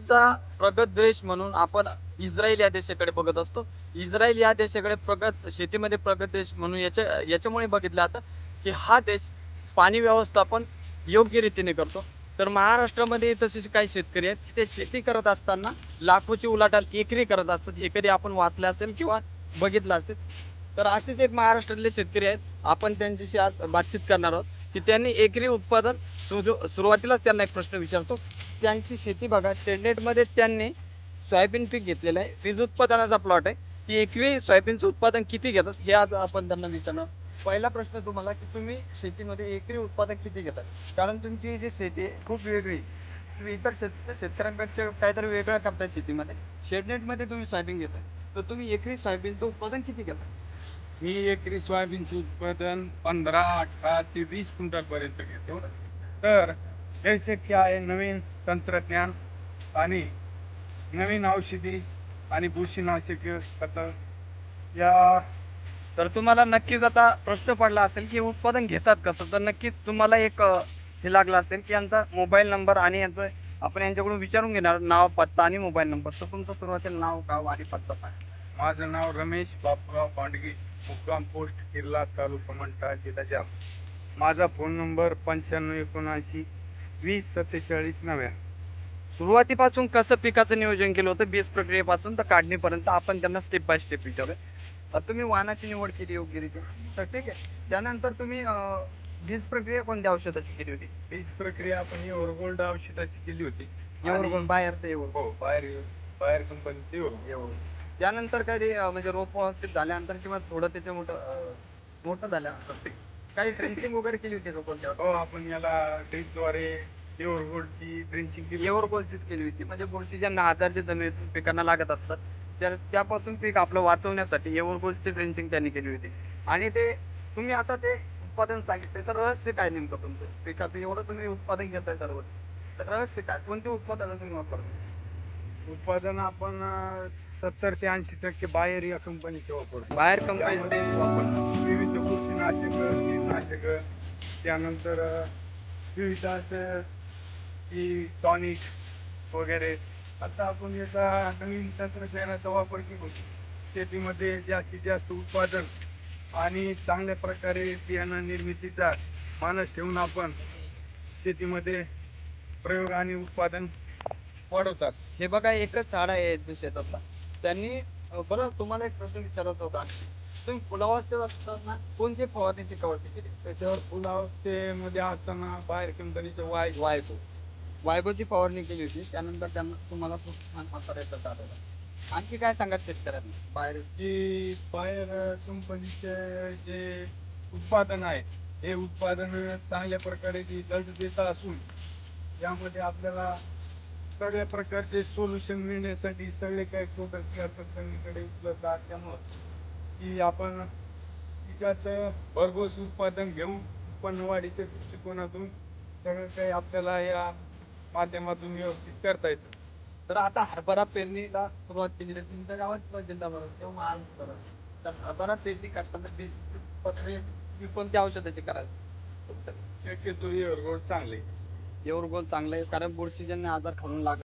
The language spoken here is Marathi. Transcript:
पृथ्वीचा प्रगत देश म्हणून आपण इस्रायल या देशाकडे बघत असतो. इस्रायल या देशाकडे प्रगत शेतीमध्ये प्रगत देश म्हणून याच्या याच्यामुळे बघितलं आता की हा देश पाणी व्यवस्थापन योग्य रीतीने करतो. तर महाराष्ट्रामध्ये तसे काही शेतकरी आहेत ते शेती करत असताना लाखोची उलाटाल एकरी करत असतात. हे कधी आपण वाचलं असेल किंवा बघितलं असेल. तर असेच एक महाराष्ट्रातले शेतकरी आहेत. आपण त्यांच्याशी आज बातचीत करणार आहोत. की त्यांनी एकरी उत्पादन सुरुवातीलाच त्यांना एक प्रश्न विचारतो. त्यांची शेती बघा शेडनेटमध्ये त्यांनी सोयाबीन पीक घेतलेलं आहे. वीज उत्पादनाचा प्लॉट आहे. ती एकवी सोयाबीनचं उत्पादन किती घेतात हे आज आपण त्यांना विचारणार. पहिला प्रश्न तुम्हाला की तुम्ही शेतीमध्ये एकरी उत्पादन किती घेतात? कारण तुमची जी शेती आहे खूप वेगळी आहे. तुम्ही इतर शेत शेतकऱ्यांपेक्षा काहीतरी वेगळं करताय शेतीमध्ये. शेडनेटमध्ये तुम्ही सोयाबीन घेताय. तर तुम्ही एकरी सोयाबीनचं उत्पादन किती घेता मी एकरी सोयाबीनचे उत्पादन पंधरा अठरा ते वीस क्विंटल पर्यंत घेतो. तर हे शक्य आहे नवीन तंत्रज्ञान आणि नवीन औषधी आणि बुरशीनाशक खतं. या तर तुम्हाला नक्कीच आता प्रश्न पडला असेल की उत्पादन घेतात कसं तर नक्कीच तुम्हाला एक हे लागलं असेल की यांचा मोबाईल नंबर आणि यांचं आपण यांच्याकडून विचारून घेणार नाव पत्ता आणि मोबाईल नंबर. तर तुमचं सुरुवातीला नाव गाव आणि पत्ता सांगा. माझं नाव रमेश बापराव पांडगे मुक्काम पोस्ट किल्ला तालुका मंठा जिल्हा जाम माझा फोन नंबर पंच्याण्णव एकोणऐंशी वीस सत्तेचाळीस नव्या. सुरुवातीपासून कसं पिकाचं नियोजन केलं होतं बीज प्रक्रियेपासून तर काढणीपर्यंत आपण त्यांना स्टेप बाय स्टेप विचारूया. तुम्ही वाहनाची निवड केली योग्य रीती तर ठीक आहे. त्यानंतर तुम्ही बीज प्रक्रिया कोणत्या औषधाची केली होती? बीज प्रक्रिया आपण गोल्ड औषधाची केली होती. एवढं बाहेरचं एवढं हो बाहेर बाहेर कंपनीचे एवढं त्यानंतर काही ते, म्हणजे रोप व्यवस्थित झाल्यानंतर किंवा थोडं त्याचे मोठं मोठं झाल्यानंतर ते काही ट्रेनिंग वगैरे केली होती का कोणत्या? हो आपण याला ड्रिपद्वारे एवर गोल्डची ड्रिंचिंग केली एवर कोलचीच केली होती. म्हणजे बुरशी ज्यांना आजारचे जमिनीतून पिकांना लागत असतात त्या त्यापासून पीक आपलं वाचवण्यासाठी एवर गोल्डची ड्रेंचिंग त्यांनी केली होती. आणि ते तुम्ही आता ते उत्पादन सांगितले तर रहस्य काय नेमकं तुमचं? पिकाचं एवढं तुम्ही उत्पादन घेताय सर्व. तर रहस्य काय? कोणती उत्पादनं तुम्ही वापरता? उत्पादन आपण सत्तर ते ऐंशी टक्के बाहेर या कंपनीचे वापरतो. बाहेर कंपनी वापरता विविध बुरशीनाशक कीटनाशक त्यानंतर विविध असं की टॉनिक वगैरे. आता आपण याचा नवीन तंत्रज्ञानाचा वापर केलो. शेतीमध्ये जास्तीत जास्त उत्पादन आणि चांगल्या प्रकारे बियाणं निर्मितीचा मानस ठेवून आपण शेतीमध्ये प्रयोग आणि उत्पादन वाढवतात. हे बघा एकच झाड आहे जो शेतातला त्यांनी बरं तुम्हाला एक प्रश्न विचारायचा होता. तुम्ही फुलावस्थेत असताना कोणती फवारणीची कवरती केली? त्याच्यावर फुलावस्थेमध्ये असताना बाहेर कंपनीचं वाय वायगो. वायगोची फवारणी केली होती. त्यानंतर त्यांना तुम्हाला खूप छान आणखी काय सांगा शेतकऱ्यांना? बाहेर की बाहेर कंपनीचे जे उत्पादन आहे हे उत्पादन चांगल्या प्रकारे रिझल्ट देत असून यामध्ये आपल्याला सगळ्या प्रकारचे सोल्युशन मिळण्यासाठी सगळे काही प्रोडक्ट या कंपनीकडे उपलब्ध असल्यामुळं की आपण पिकाचं भरघोस उत्पादन घेऊन उत्पन्न वाढीच्या दृष्टिकोनातून सगळं काही आपल्याला या माध्यमातून व्यवस्थित करता येतं. तर आता हरभरा पेरणीला सुरुवात केली आहे तुमच्या गावात किंवा जिल्ह्याभरात किंवा महाराष्ट्र तर हरभरा पेरणी करताना बीज पत्रे कोणत्या औषधाची करायचं? शक्यतो हे चांगले. एवढं गोल चांगलं आहे. कारण बुरशीजन्य आजार खाऊन लागत